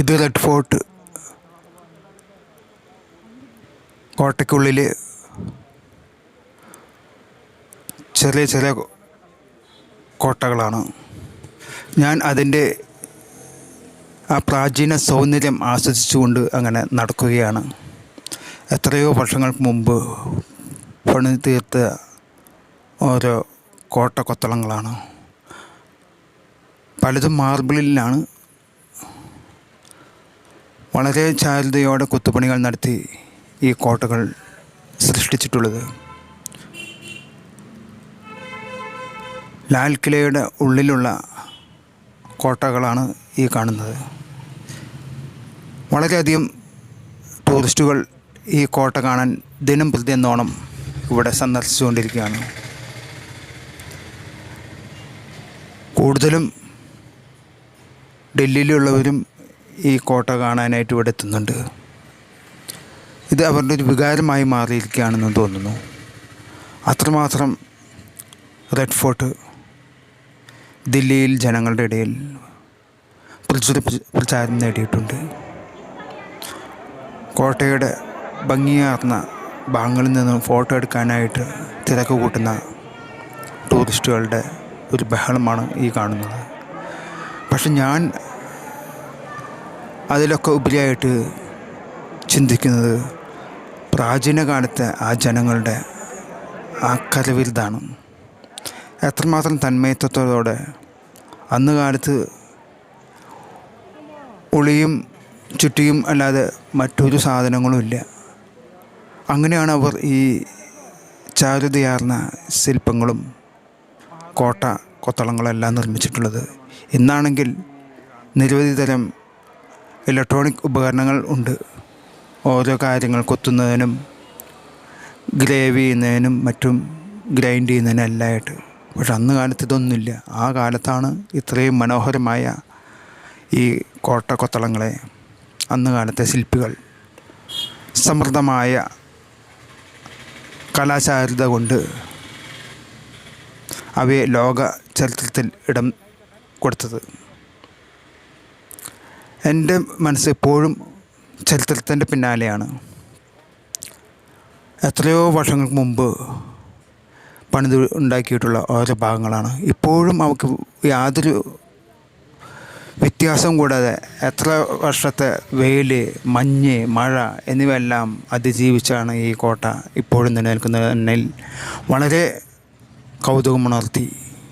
ഇത് red fort കോട്ടയ്ക്കുള്ളിൽ ചെറിയ ചെറിയ കോട്ടകളാണ്. ഞാൻ അതിന്റെ ആ പ്രാചീന സൗന്ദര്യം ആസ്വദിച്ചുകൊണ്ട് അങ്ങനെ നടക്കുകയാണ്. എത്രയോ വർഷങ്ങൾക്ക് മുമ്പ് പണി തീർത്ത ഓരോ കോട്ടക്കൊത്തളങ്ങളാണ് പലതും മാർബിളിലാണ് വളരെ ചാരുതയോടെ കുത്തുപണികൾ നടത്തി ഈ കോട്ടകൾ സൃഷ്ടിച്ചിട്ടുള്ളത്. ലാൽ കിലയുടെ ഉള്ളിലുള്ള കോട്ടകളാണ് ഈ കാണുന്നത്. വളരെയധികം ടൂറിസ്റ്റുകൾ ഈ കോട്ട കാണാൻ ദിനം പ്രതി എന്നോണം ഇവിടെ സന്ദർശിച്ചുകൊണ്ടിരിക്കുകയാണ്. കൂടുതലും ഡൽഹിയിലുള്ളവരും ഈ കോട്ട കാണാനായിട്ട് ഇവിടെ എത്തുന്നുണ്ട്. ഇത് അവരുടെ ഒരു വികാരമായി മാറിയിരിക്കുകയാണെന്ന് തോന്നുന്നു. അത്രമാത്രം റെഡ് ഫോർട്ട് ദില്ലിയിൽ ജനങ്ങളുടെ ഇടയിൽ പ്രചുര പ്രചാരം നേടിയിട്ടുണ്ട്. കോട്ടയുടെ ഭംഗിയാർന്ന ഭാഗങ്ങളിൽ നിന്നും ഫോട്ടോ എടുക്കാനായിട്ട് തിരക്ക് കൂട്ടുന്ന ടൂറിസ്റ്റുകളുടെ ഒരു ബഹളമാണ് ഈ കാണുന്നത്. പക്ഷെ ഞാൻ അതിലൊക്കെ ഉപരിയായിട്ട് ചിന്തിക്കുന്നത് പ്രാചീന കാലത്തെ ആ ജനങ്ങളുടെ ആ കലവിരുതാണ് എത്രമാത്രം തന്മയത്വത്തോടെ അന്ന് കാലത്ത് ഉളിയും ചുറ്റിയും അല്ലാതെ മറ്റൊരു സാധനങ്ങളും ഇല്ല. അങ്ങനെയാണ് അവർ ഈ ചാരുതയാർന്ന ശില്പങ്ങളും കോട്ട കൊത്തളങ്ങളെല്ലാം നിർമ്മിച്ചിട്ടുള്ളത്. ഇന്നാണെങ്കിൽ നിരവധി തരം ഇലക്ട്രോണിക് ഉപകരണങ്ങൾ ഉണ്ട്. ഓരോ കാര്യങ്ങൾ കൊത്തുന്നതിനും ഗ്രേവ് ചെയ്യുന്നതിനും മറ്റും ഗ്രൈൻഡ് ചെയ്യുന്നതിനും എല്ലാമായിട്ട് പക്ഷെ അന്ന് കാലത്ത് ഇതൊന്നുമില്ല. ആ കാലത്താണ് ഇത്രയും മനോഹരമായ ഈ കോട്ട കൊത്തളങ്ങളെ അന്ന് കാലത്തെ ശില്പികൾ സമൃദ്ധമായ കലാചാരിത കൊണ്ട് അവയെ ലോക ചരിത്രത്തിൽ ഇടം കൊടുത്തത്. എന്റെ മനസ്സ് എപ്പോഴും ചരിത്രത്തിന്റെ പിന്നാലെയാണ്. എത്രയോ വർഷങ്ങൾക്ക് മുമ്പ് പണിത് ഉണ്ടാക്കിയിട്ടുള്ള ഓരോ ഭാഗങ്ങളാണ്. ഇപ്പോഴും അവർക്ക് യാതൊരു വ്യത്യാസം കൂടാതെ എത്ര വർഷത്തെ വെയിൽ മഞ്ഞ് മഴ എന്നിവയെല്ലാം അതിജീവിച്ചാണ് ഈ കോട്ട ഇപ്പോഴും നിലനിൽക്കുന്നത് എന്നിൽ വളരെ കൗതുകമുണർത്തി.